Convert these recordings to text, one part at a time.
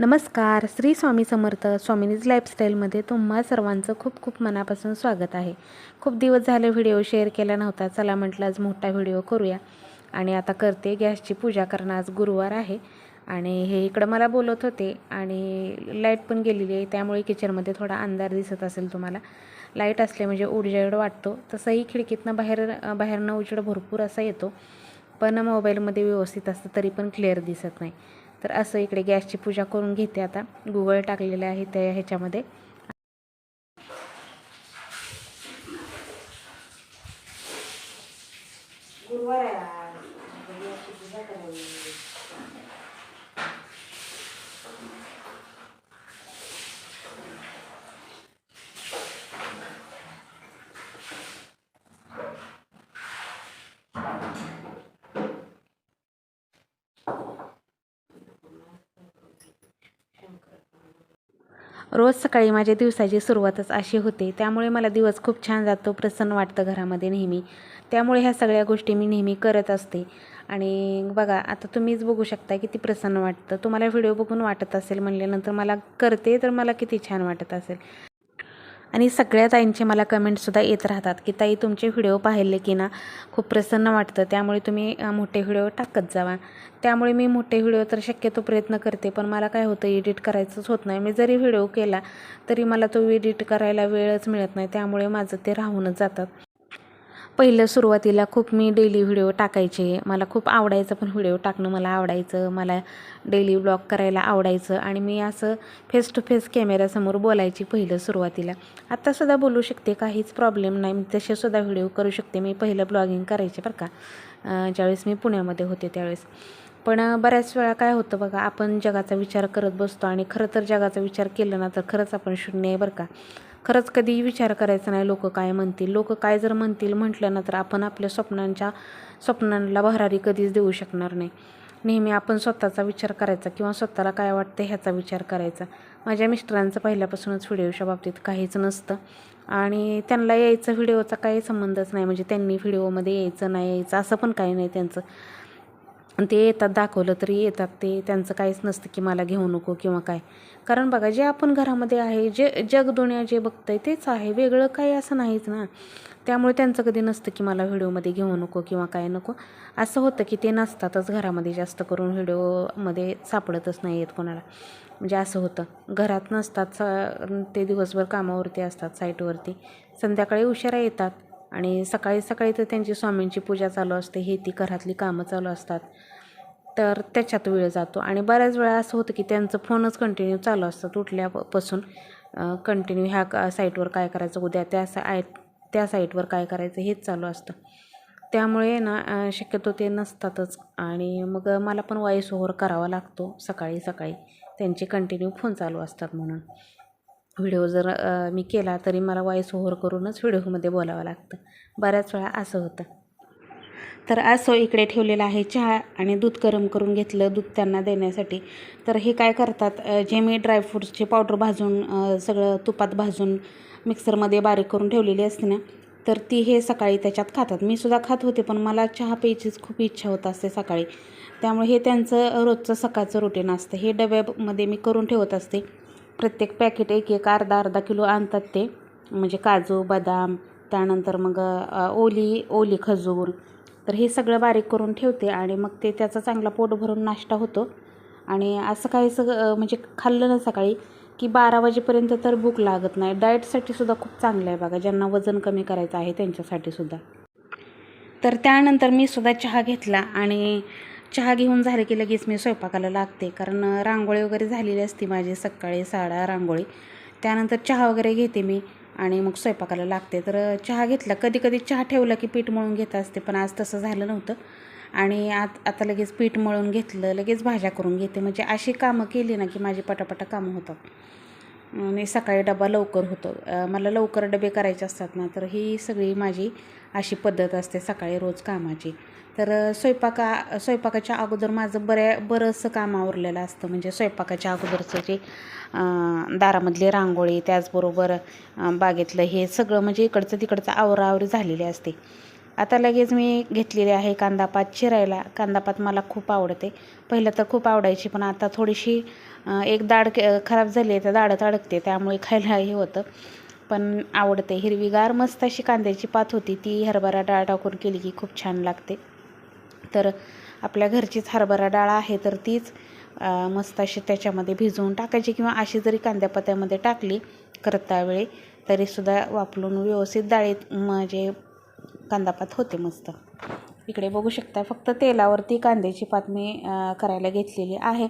नमस्कार श्री स्वामी समर्थ स्वामिनीज लाईफस्टाईलमध्ये तुम्हा सर्वांचं खूप खूप मनापासून स्वागत आहे. खूप दिवस झाले व्हिडिओ शेअर केला नव्हता चला म्हटलं आज मोठा व्हिडिओ करूया. आणि आता करते गॅसची पूजा करणं आज गुरुवार आहे. आणि हे इकडं मला बोलत होते आणि लाइट पण गेलेली आहे त्यामुळे किचनमध्ये थोडा अंधार दिसत असेल तुम्हाला. लाइट असले म्हणजे उडजड वाटतो तसंही खिडकीतनं बाहेर बाहेरनं उजेड भरपूर असा येतो. पण मोबाईलमध्ये व्यवस्थित असतं तरी पण क्लिअर दिसत नाही. तर असं इकडे गॅसची पूजा करून घेते आता. गुगळ टाकलेलं आहे त्या ह्याच्यामध्ये. रोज सकाळी माझ्या दिवसाची सुरुवातच अशी होते. त्यामुळे मला दिवस खूप छान जातो प्रसन्न वाटतं घरामध्ये नेहमी. त्यामुळे ह्या सगळ्या गोष्टी मी नेहमी करत असते. आणि बघा आता तुम्हीच बघू शकता किती प्रसन्न वाटतं. तुम्हाला व्हिडिओ बघून वाटत असेल म्हणल्यानंतर मला करते तर मला किती छान वाटत असेल. आणि सगळ्या ताईंचे मला कमेंटसुद्धा येत राहतात की ताई तुमचे व्हिडिओ पाहिले की ना खूप प्रसन्न वाटतं. त्यामुळे तुम्ही मोठे व्हिडिओ टाकत जावा. त्यामुळे मी मोठे व्हिडिओ तर शक्यतो प्रयत्न करते पण मला काय होतं एडिट करायचंच होत नाही. मी जरी व्हिडिओ केला तरी मला तो एडिट करायला वेळच मिळत नाही. त्यामुळे माझं ते राहूनच जातात पहिलं सुरुवातीला खूप मी डेली व्हिडिओ टाकायचे. मला खूप आवडायचं पण व्हिडिओ टाकणं मला आवडायचं. मला डेली ब्लॉग करायला आवडायचं आणि मी असं फेस टू फेस कॅमेऱ्यासमोर बोलायची पहिलं सुरुवातीला. आत्तासुद्धा बोलू शकते काहीच प्रॉब्लेम नाही. मी तसेसुद्धा व्हिडिओ करू शकते. मी पहिलं ब्लॉगिंग करायचे बरं का. ज्यावेळेस मी पुण्यामध्ये होते त्यावेळेस. पण बऱ्याच वेळा काय होतं बघा आपण जगाचा विचार करत बसतो आणि खरं तर जगाचा विचार केला ना तर खरंच आपण शून्य आहे बरं का. खरंच कधीही विचार करायचा नाही लोक काय म्हणतील. लोक काय जर म्हणतील म्हटलं ना तर आपण आपल्या स्वप्नांच्या स्वप्नांना भरारी कधीच देऊ शकणार नाही. नेहमी आपण स्वतःचा विचार करायचा किंवा स्वतःला काय वाटतं ह्याचा विचार करायचा. माझ्या मिस्टरांचं पहिल्यापासूनच व्हिडिओच्या बाबतीत काहीच नसतं. आणि त्यांना यायचं व्हिडिओचा काही संबंधच नाही. म्हणजे त्यांनी व्हिडिओमध्ये यायचं नाही यायचं असं पण काही नाही त्यांचं. आणि ते येतात दाखवलं तरी येतात. ते त्यांचं काहीच नसतं की मला घेऊ नको किंवा काय. कारण बघा जे आपण घरामध्ये आहे जे जगदुनिया जे बघतंय तेच आहे. वेगळं काही असं नाहीच ना. त्यामुळे त्यांचं कधी नसतं की मला व्हिडिओमध्ये घेऊ नको किंवा काय नको. असं होतं की ते नसतातच घरामध्ये जास्त करून व्हिडिओमध्ये सापडतच नाही आहेत कोणाला. म्हणजे असं होतं. घरात नसतात स- ते दिवसभर कामावरती असतात साईटवरती. संध्याकाळी उशिरा येतात. आणि सकाळी सकाळी तर त्यांची स्वामींची पूजा चालू असते हे ती घरातली कामं चालू असतात. तर त्याच्यात वेळ जातो आणि बऱ्याच वेळा असं होतं की त्यांचं फोनच कंटिन्यू चालू असतात उठल्यापासून. कंटिन्यू ह्या का साईटवर काय करायचं उद्या त्या सा त्या साईटवर काय करायचं हेच चालू असतं. त्यामुळे ना शक्यतो ते नसतातच. आणि मग मला पण वॉईस ओव्हर करावा लागतो सकाळी सकाळी. त्यांचे कंटिन्यू फोन चालू असतात म्हणून. व्हिडिओ जर मी केला तरी मला वॉईस ओव्हर करूनच व्हिडिओमध्ये बोलावं लागतं. बऱ्याच वेळा असं होतं. तर असं इकडे ठेवलेलं आहे चहा आणि दूध गरम करून घेतलं दूध त्यांना देण्यासाठी. तर हे काय करतात जे मी ड्रायफ्रूट्सचे पावडर भाजून सगळं तुपात भाजून मिक्सरमध्ये बारीक करून ठेवलेली असते ना तर ती हे सकाळी त्याच्यात खातात. मी सुद्धा खात होते पण मला चहा प्यायचीच खूप इच्छा होत असते सकाळी. त्यामुळे हे त्यांचं रोजचं सकाळचं रुटीन असतं. हे डब्यामध्ये मी करून ठेवत असते. प्रत्येक पॅकेट एक एक अर्धा अर्धा किलो आणतात ते. म्हणजे काजू बदाम त्यानंतर मग ओली ओली खजूर. तर हे सगळं बारीक करून ठेवते आणि मग ते त्याचा चांगला पोट भरून नाश्ता होतो. आणि असं काही सगळं म्हणजे खाल्लं ना सकाळी की बारा वाजेपर्यंत तर भूक लागत नाही. डाएटसाठी सुद्धा खूप चांगलं आहे बघा. ज्यांना वजन कमी करायचं आहे त्यांच्यासाठी सुद्धा. तर त्यानंतर मी सुद्धा चहा घेतला आणि चहा घेऊन झाले की लगेच मी स्वयंपाकाला लागते. कारण रांगोळी वगैरे झालेली असते माझी सकाळी साडा रांगोळी. त्यानंतर चहा वगैरे घेते मी आणि मग स्वयंपाकाला लागते. तर चहा घेतला. कधी कधी चहा ठेवला की पीठ मळून घेत असते पण आज तसं झालं नव्हतं. आणि आत आता लगेच पीठ मळून घेतलं लगेच भाज्या करून घेते. म्हणजे अशी कामं केली ना की माझी पटापटा कामं होतात. आणि सकाळी डबा लवकर होतो. मला लवकर डबे करायचे असतात ना तर ही सगळी माझी अशी पद्धत असते सकाळी रोज कामाची. तर स्वयंपाका स्वयंपाकाच्या अगोदर माझं बऱ्या बरंचसं काम आवरलेलं असतं. म्हणजे स्वयंपाकाच्या अगोदरचं जे दारामधली रांगोळी त्याचबरोबर बागेतलं हे सगळं म्हणजे इकडचं तिकडचं आवराआवरी झालेली असते. आता लगेच मी घेतलेली आहे कांदापात चिरायला. कांदापात मला खूप आवडते. पहिलं तर खूप आवडायची पण आता थोडीशी एक दाड के- खराब झाली आहे तर दाढत अडकते त्यामुळे खायला हे होतं. पण आवडते. हिरवीगार मस्त अशी कांद्याची पात होती. ती हरभरा डाळ टाकून केली की खूप छान लागते. तर आपल्या घरचीच हरभरा डाळ आहे तर तीच मस्त अशी त्याच्यामध्ये भिजवून टाकायची किंवा अशी जरी कांद्यापात्यामध्ये टाकली करता वेळी तरीसुद्धा वापरून व्यवस्थित डाळीत म्हणजे कांदापात होते मस्त. इकडे बघू शकता फक्त तेलावरती कांद्याची पात मी करायला घेतलेली आहे.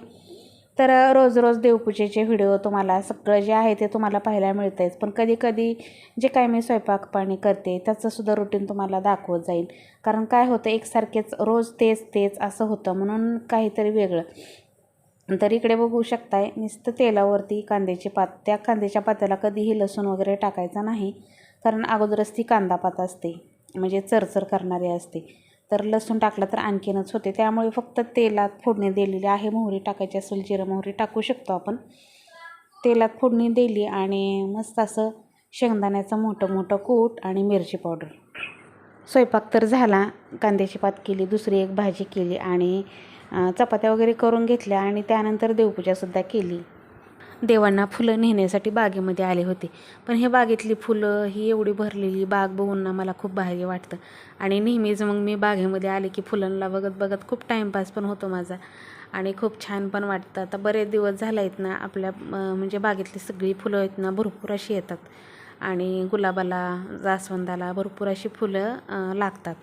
तर रोज रोज देवपूजेचे व्हिडिओ तुम्हाला सगळं जे आहे ते तुम्हाला पाहायला मिळतंच पण कधी कधी जे काय मी स्वयंपाक पाणी करते त्याचंसुद्धा रुटीन तुम्हाला दाखवत जाईल. कारण काय होतं एकसारखेच रोज तेच तेच असं होतं म्हणून काहीतरी वेगळं. तर इकडे बघू शकताय नुसतं तेलावरती कांद्याची पात त्या कांद्याच्या पात्याला कधीही लसूण वगैरे टाकायचा नाही. कारण अगोदरच ती कांदा पात असते म्हणजे चरचर करणारी असते. तर लसूण टाकलं तर आणखीनच होते. त्यामुळे फक्त तेलात फोडणी दिलेली आहे. मोहरी टाकायची असेल जिरं मोहरी टाकू शकतो आपण. तेलात फोडणी दिली आणि मस्त असं शेंगदाण्याचं मोठं मोठं कूट आणि मिरची पावडर. स्वयंपाक तर झाला. कांद्याची पात केली दुसरी एक भाजी केली आणि चपात्या वगैरे करून घेतल्या आणि त्यानंतर देवपूजासुद्धा केली. देवांना फुलं नेण्यासाठी बागेमध्ये आले होते. पण हे बागेतली फुलं ही एवढी भरलेली बाग बघून ना मला खूप भारी वाटतं. आणि नेहमीच मग मी बागेमध्ये आले की फुलांना बघत बघत खूप टाईमपास पण होतो माझा. आणि खूप छान पण वाटतं. आता बरेच दिवस झाला आहेत ना आपल्या म्हणजे बागेतली सगळी फुलं आहेत ना भरपूर अशी येतात. आणि गुलाबाला जास्वंदाला भरपूर अशी फुलं लागतात.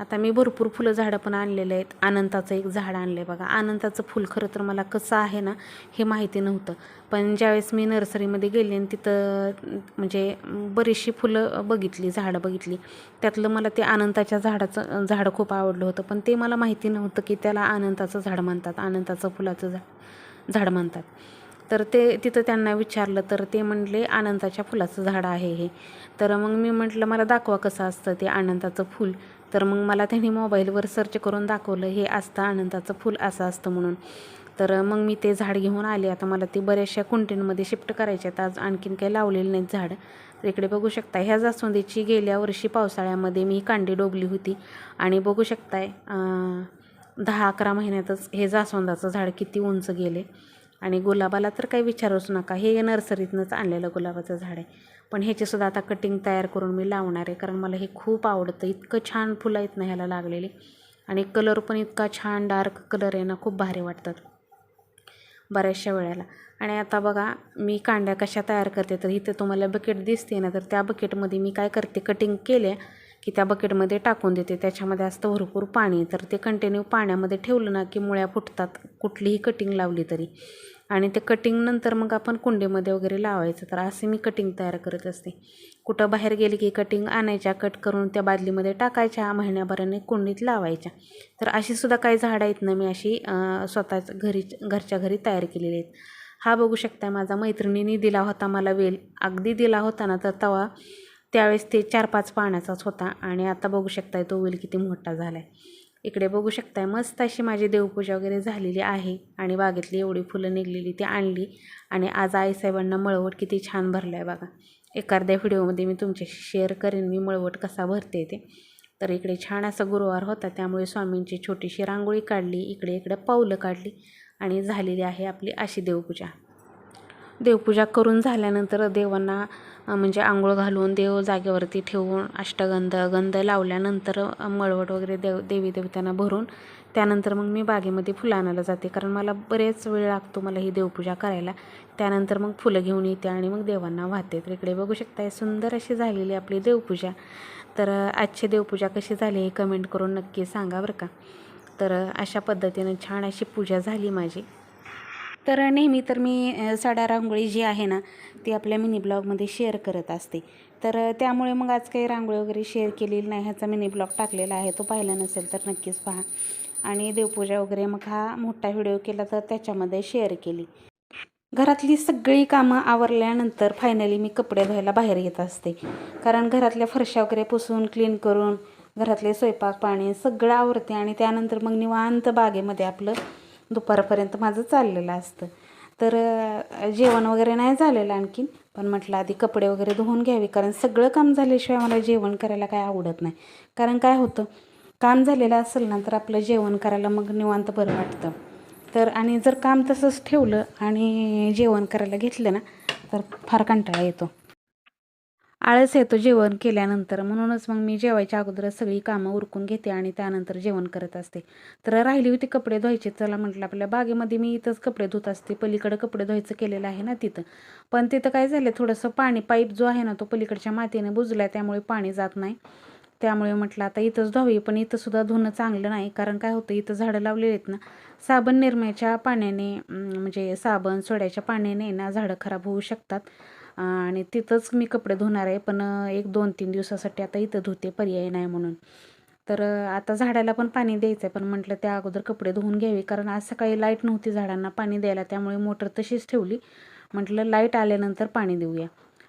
आता मी भरपूर फुलं झाडं पण आणलेले आहेत. अनंताचं एक झाड आणलं आहे बघा. आनंदाचं फुल खरं तर मला कसं आहे ना हे माहिती नव्हतं. पण ज्यावेळेस मी नर्सरीमध्ये गेले आणि तिथं म्हणजे बरीचशी फुलं बघितली झाडं बघितली त्यातलं मला ते आनंदाच्या झाडाचं झाडं खूप आवडलं होतं. पण ते मला माहिती नव्हतं की त्याला आनंदाचं झाड म्हणतात आनंदाचं फुलाचं झाड झाड म्हणतात. तर ते तिथं त्यांना विचारलं तर ते म्हणले आनंदाच्या फुलाचं झाड आहे हे. तर मग मी म्हटलं मला दाखवा कसं असतं ते आनंदाचं फूल. तर मग मला त्यांनी मोबाईलवर सर्च करून दाखवलं हे असतं आनंदाचं फूल असं असतं म्हणून. तर मग मी ते झाड घेऊन आले. आता मला ते बऱ्याचशा कुंटींमध्ये शिफ्ट करायचे आहेत. आज आणखीन काही लावलेले नाहीत झाड. तर इकडे बघू शकताय ह्या जास्वंदीची गेल्या वर्षी पावसाळ्यामध्ये मी कांडी डोबली होती. आणि बघू शकताय दहा अकरा महिन्यातच हे जास्वंदाचं झाड किती उंच गेले. आणि गुलाबाला तर काही विचारूच नका. हे नर्सरीतनंच आणलेलं गुलाबाचं झाड आहे. पण ह्याचीसुद्धा आता कटिंग तयार करून मी लावणार आहे कारण मला हे खूप आवडतं. इतकं छान फुलं आहेत ना ह्याला लागलेली. आणि कलर पण इतका छान डार्क कलर आहे ना खूप भारी वाटतात. बऱ्याचशा वेळेला. आणि आता बघा मी कांड्या कशा तयार करते तर इथे तुम्हाला बकेट दिसते ना तर त्या बकेटमध्ये मी काय करते कटिंग केल्या की त्या बकेटमध्ये टाकून देते. त्याच्यामध्ये असतं भरपूर पाणी. तर ते कंटिन्यू पाण्यामध्ये ठेवलं ना की मुळ्या फुटतात. कुठलीही कटिंग लावली तरी. आणि ते कटिंग नंतर मग आपण कुंडीमध्ये वगैरे लावायचं. तर असे मी कटिंग तयार करत असते. कुठं बाहेर गेले की कटिंग आणायच्या कट करून त्या बादलीमध्ये टाकायच्या महिन्याभराने कुंडीत लावायच्या. तर अशीसुद्धा काही झाडं आहेत ना मी अशी स्वतःच घरी घरच्या घरी तयार केलेली आहेत. हा बघू शकता माझा मैत्रिणीने दिला होता मला वेल. अगदी दिला होता ना तर तवा त्यावेळेस ते चार पाच पाण्याचाच होता आणि आता बघू शकताय तो वेल किती मोठा झाला आहे इकडे बघू शकताय मस्त अशी माझी देवपूजा वगैरे झालेली आहे आणि बागेतली एवढी फुलं निघलेली ती आणली आणि आज आईसाहेबांना मळवट किती छान भरलं आहे बघा. एखाद्या व्हिडिओमध्ये मी तुमच्याशी शेअर करेन मी मळवट कसा भरते ते. तर इकडे छान असा गुरुवार होता त्यामुळे स्वामींची छोटीशी रांगोळी काढली इकडे इकडे पावलं काढली आणि झालेली आहे आपली अशी देवपूजा. देवपूजा करून झाल्यानंतर देवांना म्हणजे आंघोळ घालून देव जागेवरती ठेवून अष्टगंध गंध लावल्यानंतर मळवट वगैरे देव देवी देवतांना भरून त्यानंतर मग मी बागेमध्ये फुलं आणायला जाते. कारण मला बरेच वेळ लागतो मला ही देवपूजा करायला. त्यानंतर मग फुलं घेऊन येते आणि मग देवांना वाहते. तर इकडे बघू शकताय सुंदर अशी झालेली आपली देवपूजा. तर आजची देवपूजा कशी झाली हे कमेंट करून नक्की सांगा बरं का? तर अशा पद्धतीनं छान अशी पूजा झाली माझी. तर नेहमी तर मी साड्या रांगोळी जी आहे ना ती आपल्या मिनी ब्लॉगमध्ये शेअर करत असते. तर त्यामुळे मग आज काही रांगोळी वगैरे शेअर केलेली नाही. ह्याचा मिनी ब्लॉग टाकलेला आहे. तो पाहिला नसेल तर नक्कीच पहा. आणि देवपूजा वगैरे मग हा मोठा व्हिडिओ केला तर त्याच्यामध्ये शेअर केली. घरातली सगळी कामं आवरल्यानंतर फायनली मी कपडे धुवायला बाहेर येत असते. कारण घरातल्या फरशा वगैरे पुसून क्लीन करून घरातले स्वयंपाक पाणी सगळं आवरते आणि त्यानंतर मग निवांत बागेमध्ये आपलं दुपारपर्यंत माझं चाललेलं असतं. तर जेवण वगैरे नाही झालेलं आणखीन. पण म्हटलं आधी कपडे वगैरे धुवून घ्यावे. कारण सगळं काम झाल्याशिवाय मला जेवण करायला काय आवडत नाही. कारण काय होतं काम झालेलं असेल ना तर आपलं जेवण करायला मग निवांत बरं वाटतं. तर आणि जर काम तसंच ठेवलं आणि जेवण करायला घेतलं ना तर फार कंटाळा येतो. आळस येतो जेवण केल्यानंतर. म्हणूनच मग मी जेवायच्या अगोदरच सगळी कामं उरकून घेते आणि त्यानंतर जेवण करत असते. तर राहिली होती कपडे धुवायचे. चला म्हटलं आपल्या बागेमध्ये मी इथंच कपडे धुत असते. पलीकडं कपडे धुवायचं केलेलं आहे ना तिथं. पण तिथं काय झालं थोडंसं पाणी पाईप जो आहे ना तो पलीकडच्या मातीने बुजला त्यामुळे पाणी जात नाही. त्यामुळे म्हटलं आता इथंच धुवी पण इथंसुद्धा धुणं चांगलं नाही. कारण काय होतं इथं झाडं लावलेली आहेत ना साबण निरम्याच्या पाण्याने म्हणजे साबण सोड्याच्या पाण्याने ना झाडं खराब होऊ शकतात. आणि तिथंच मी कपडे धुणार आहे पण एक दोन तीन दिवसासाठी आता इथं धुते पर्याय नाही म्हणून. तर आता झाडाला पण पाणी द्यायचं आहे पण म्हटलं त्या अगोदर कपडे धुवून घ्यावे कारण आज सकाळी लाइट नव्हती झाडांना पाणी द्यायला त्यामुळे मोटर तशीच ठेवली. म्हटलं लाइट आल्यानंतर पाणी देऊया.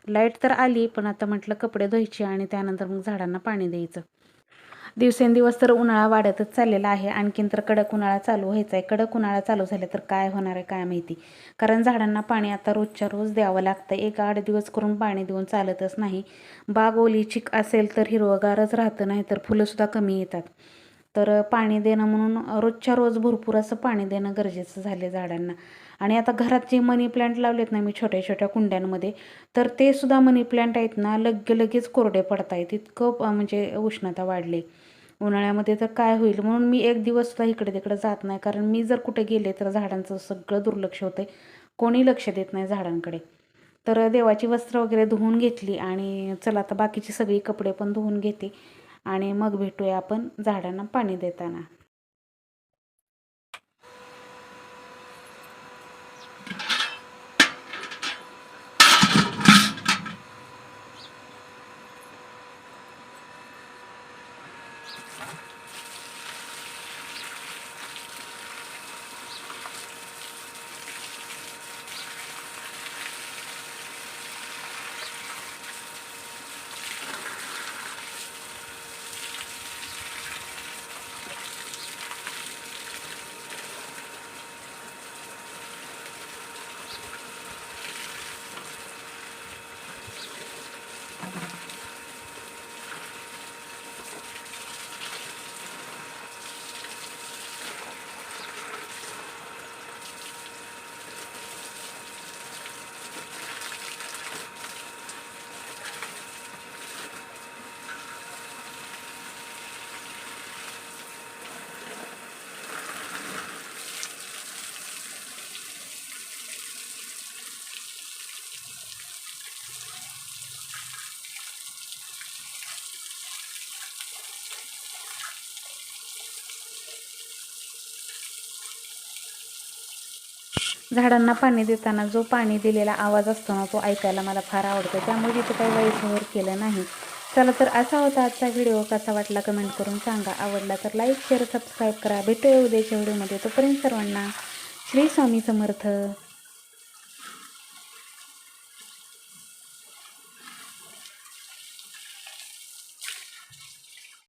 लाइट तर आली पण आता म्हटलं कपडे धुवायचे आणि त्यानंतर मग झाडांना पाणी द्यायचं. दिवसेंदिवस तर उन्हाळा वाढतच चाललेला आहे. आणखीन तर कडक उन्हाळा चालू व्हायचा आहे. कडक उन्हाळा चालू झाला तर काय होणार आहे काय माहिती? कारण झाडांना पाणी आता रोजच्या रोज द्यावं लागतं. एक आठ दिवस करून पाणी देऊन चालतच नाही. बाग ओली चिक असेल तर हिरवगारच राहतं नाही तर फुलंसुद्धा कमी येतात. तर पाणी देणं म्हणून रोजच्या रोज भरपूर असं पाणी देणं गरजेचं झाले झाडांना. आणि आता घरात जे मनी प्लांट लावलेत ना मी छोट्या छोट्या कुंड्यांमध्ये तर ते सुद्धा मनी प्लांट आहेत ना लगे लगेच कोरडे पडत आहेत इतकं म्हणजे उष्णता वाढली. उन्हाळ्यामध्ये तर काय होईल? म्हणून मी एक दिवस सुद्धा इकडे तिकडे जात नाही कारण मी जर कुठे गेले तर झाडांचं सगळं दुर्लक्ष होतं कोणी लक्ष देत नाही झाडांकडे. तर देवाची वस्त्र वगैरे धुवून घेतली आणि चला आता बाकीची सगळी कपडे पण धुवून घेते. आणि मग भेटूया आपण झाडांना पाणी देताना. झाडांना पाणी देताना जो पाणी दिलेला आवाज असतो ना तो ऐकायला मला फार आवडतो. त्यामुळे तिथे काही वैसवर केलं नाही. चला तर असा होता आजचा व्हिडिओ. कसा वाटला कमेंट करून सांगा. आवडला तर लाईक शेअर सबस्क्राईब करा. भेटूया उद्याच्या व्हिडिओमध्ये. तोपर्यंत सर्वांना श्री स्वामी समर्थ.